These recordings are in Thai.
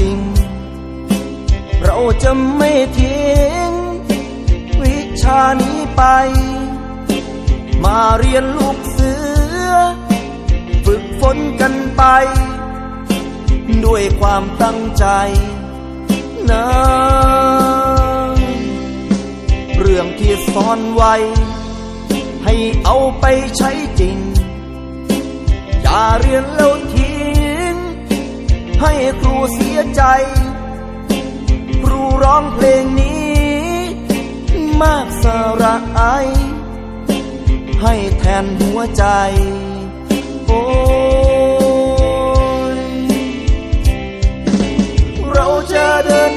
จริง เราจะไม่ทิ้ง วิชานี้ไป มาเรียนลูกเสือ ฝึกฝนกันไป ด้วยความตั้งใจนะเรื่องที่สอนไว้ ให้เอาไปใช้จริง อย่าเรียนแล้วทิ้ง ให้ครูเสียใจ ครูร้องเพลงนี้ มากสาระไอ ให้แทนหัวใจ โอ้ยเราจะเดิน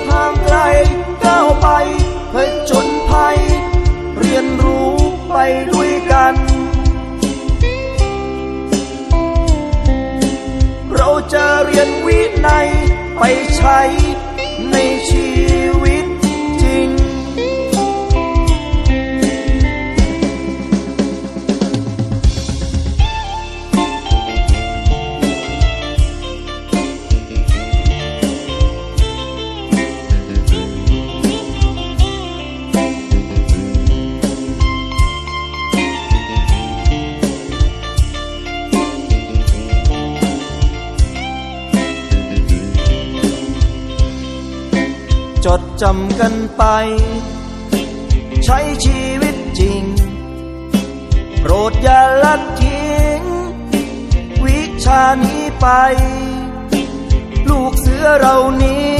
วินัยไปใช้ในชีวิต จดจำกันไป ใช้ชีวิตจริง โปรดอย่าละทิ้ง วิชานี้ไป ลูกเสือเรานี้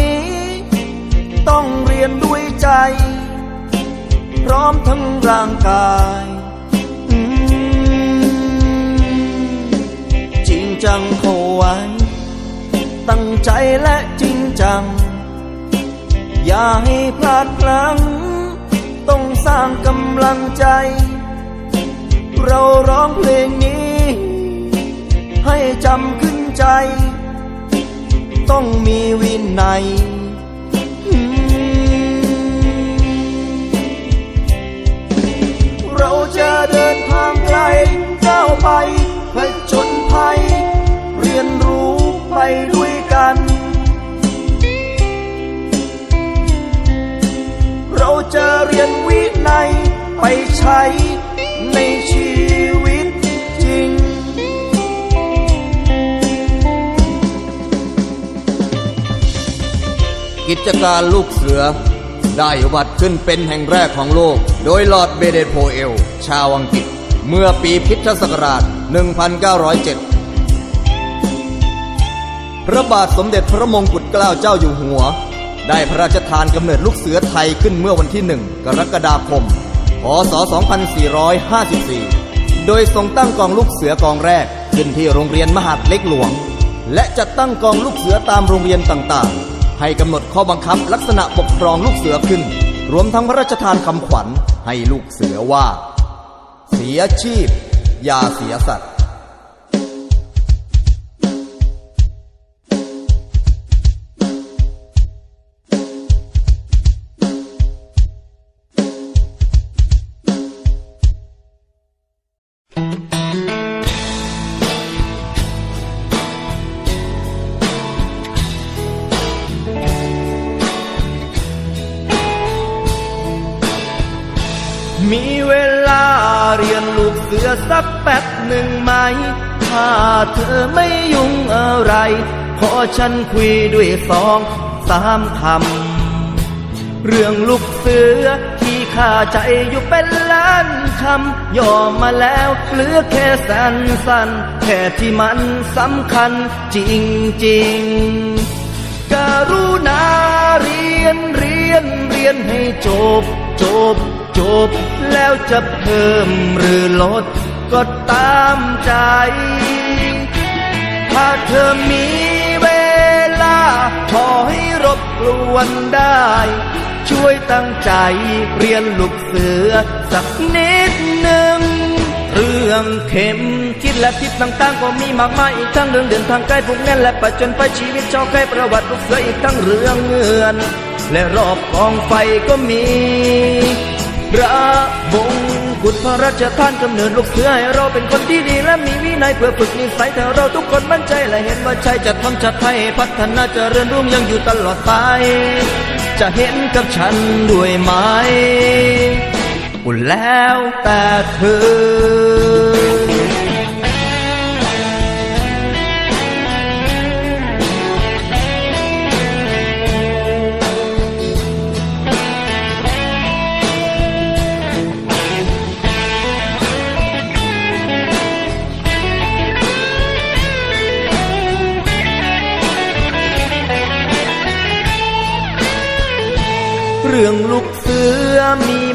ต้องเรียนด้วยใจ พร้อมทั้งร่างกายจริงจังเข้าไว้ ตั้งใจและจริงจัง อย่าให้พลาดพลั้ง ต้องสร้างกำลังใจ เราร้องเพลงนี้ ให้จำขึ้นใจ ต้องมีวินัย ไปใช้ในชีวิตจริง กิจการลูกเสือ ได้วัดขึ้นเป็นแห่งแรกของโลก โดยลอร์ดเบเดโพเอล ชาวอังกฤษ เมื่อปีพิทศักราช 1907พระบาทสมเด็จพระมงกุฎเกล้าเจ้าอยู่หัว ได้พระราชทานกำเนิดลูกเสือไทยขึ้นเมื่อวันที่หนึ่งกรกฎาคม พศ 2454 โดยทรงตั้งกองลูกเสือกองแรกขึ้นที่โรงเรียนมหาดเล็กหลวง และจัดตั้งกองลูกเสือตามโรงเรียนต่างๆ ให้กำหนดข้อบังคับลักษณะปกครองลูกเสือขึ้น รวมทั้งพระราชทานคำขวัญให้ลูกเสือว่า เสียชีพ อย่าเสียสัตว์ ลาเรียนลูกเสือสักแป๊บหนึ่งไหม ถ้าเธอไม่ยุ่งอะไร ขอฉันคุยด้วยสองสามคำ เรื่องลูกเสือที่ข้าใจอยู่เป็นล้านคำย่อมาแล้วเหลือแค่สั้นสั้นแค่ที่มันสำคัญจริงจริงกรุณาเรียนเรียนเรียนให้จบจบ จบแล้วจะเพิ่มหรือลดก็ตามใจ ถ้าเธอมีเวลา ขอให้รบกวนได้ ช่วยตั้งใจเรียนลูกเสือสักนิดหนึ่ง เรื่องเข็มคิดและคิดต่างๆก็มีมากมายอีกทั้งเรื่องเดินทางไกลพวกนั้นและประจนไปชีวิตชาวใกล้ประวัติลูกเสืออีกทั้งเรื่องเงื่อนและรอบกองไฟก็มี ระบงกุฎพระราชทานกำเนิดลูกเสือให้เราเป็นคนที่ดีและมีวินัยเพื่อฝึกนิสัยแต่เราทุกคนมั่นใจและเห็นว่าใช่จะทำชาติไทยพัฒนาจเจริญรุ่งยังอยู่ตลอดไป จะเห็นกับฉันด้วยไหมอุ่นแล้วแต่เธอ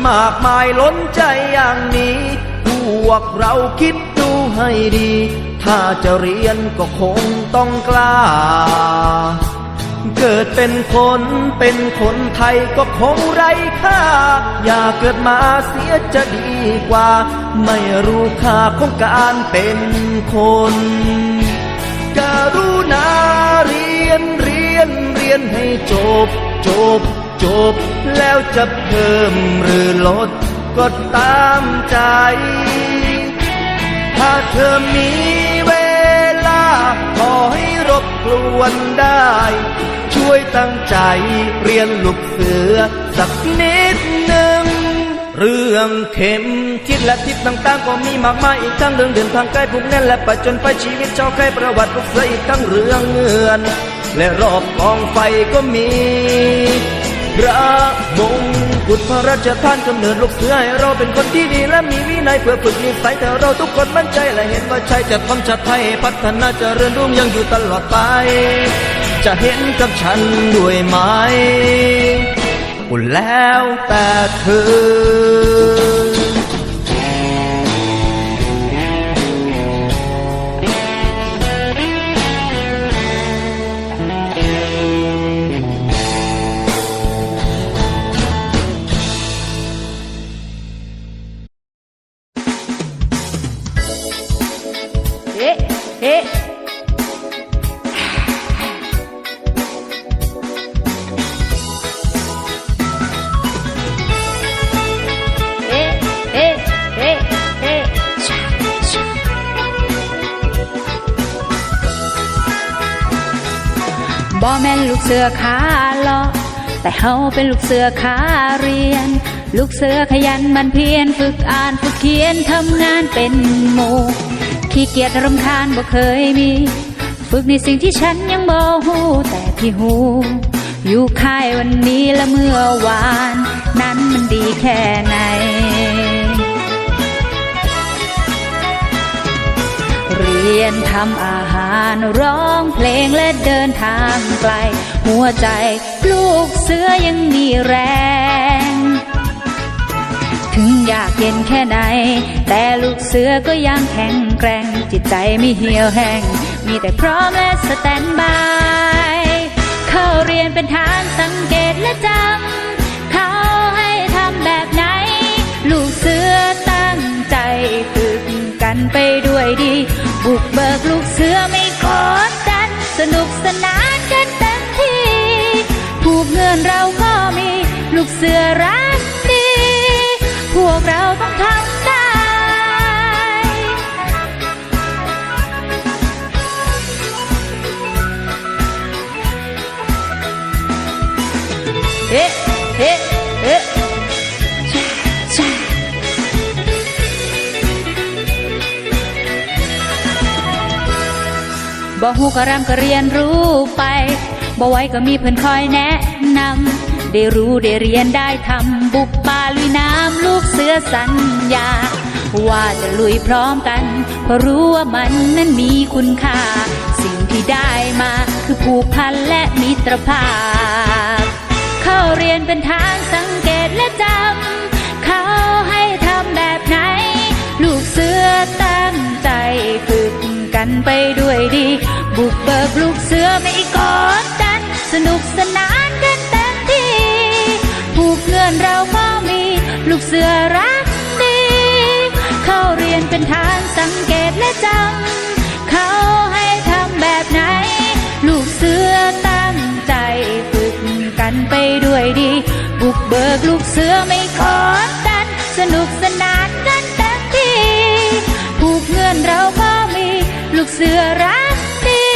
มากมายล้นใจอย่างนี้ พวกเราคิดดูให้ดี ถ้าจะเรียนก็คงต้องกล้า เกิดเป็นคนเป็นคนไทยก็คงไร้ค่า อย่าเกิดมาเสียจะดีกว่า ไม่รู้ค่าของการเป็นคนการุณาเรียนเรียนเรียนให้จบจบ จบแล้วจะเพิ่มหรือลดก็ตามใจ ถ้าเธอมีเวลา ขอให้รบกวนได้ ช่วยตั้งใจเรียนลูกเสือสักนิดหนึ่ง เรื่องเข็มทิศและทิศต่างๆ ก็มีมากมายอีกทั้งเรื่องเดินทางไกลผูกแน่นและประจนไปชีวิตเจ้าใครประวัติลูกเสืออีกทั้งเรื่องเงื่อน และรอบกองไฟก็มี พระมงกุฎพระราชทานกำเนิดลูกเสือให้เราเป็นคนที่ดีและมีวินัยเพื่อฝึกนิสัยแต่เราทุกคนมั่นใจและเห็นว่าใช่จะทำชาติไทยพัฒนาเจริญรุ่งยังอยู่ตลอดไป จะเห็นกับฉันด้วยไหมอุ่นแล้วแต่เธอ บ่แม่นลูกเสือขาเลาะแต่เฮาเป็นลูกเสือขาเรียน ลูกเสือขยันมันเพียรฝึกอ่านฝึกเขียนทำงานเป็นหมู่ขี้เกียจรำคาญบ่เคยมี ฝึกในสิ่งที่ฉันยังบ่ฮู้แต่ที่ฮู้อยู่ค่ายวันนี้และเมื่อวาน นั้นมันดีแค่ไหน รียนทำอาหารร้องเพลงและเดินทางไกล หัวใจลูกเสือยังมีแรง ถึงอยากเย็นแค่ไหน แต่ลูกเสือก็ยังแข็งแกร่ง จิตใจไม่เหี่ยวแห้ง มีแต่พร้อมและสแตนบาย เข้าเรียนเป็นฐานสังเกตและจำเขาให้ทำแบบไหน ลูกเสือตั้งใจฝึกกันไปด้วย เสือไม่กดดัน สนุกสนานกันเต็มที่ผูกเงินเราก็มี ลูกเสือรักดี พวกเราต้องทำได้ เอ๊ะเอ๊ะเอ๊ะ บ่ฮู้ก็รำก็เรียนรู้ไปบ่ไหวก็มีเพื่อนคอยแนะนำได้รู้ได้เรียนได้ทำบุกป่าลุยน้ำลูกเสือสัญญา ว่าจะลุยพร้อมกันเพราะรู้ว่ามันนั้นมีคุณค่า สิ่งที่ได้มาคือผูกพันและมิตรภาพ เข้าเรียนเป็นทางสังเกตและจำเขาให้ทำแบบไหน ลูกเสือตั้ กันไปด้วยดี บุกเบิกลูกเสือไม่กดดัน สนุกสนานกันเต็มที่ผูกเงินเราก็มี ลูกเสือรักดี เข้าเรียนเป็นทางสังเกตและจำเขาให้ทำแบบไหน ลูกเสือตั้งใจฝึกกันไปด้วยดี บุกเบิกลูกเสือไม่กดดัน สนุกสนานกัน เสือรักดี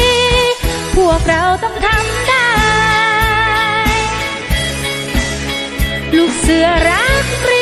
พวกเราต้องทำได้ ลูกเสือรักรี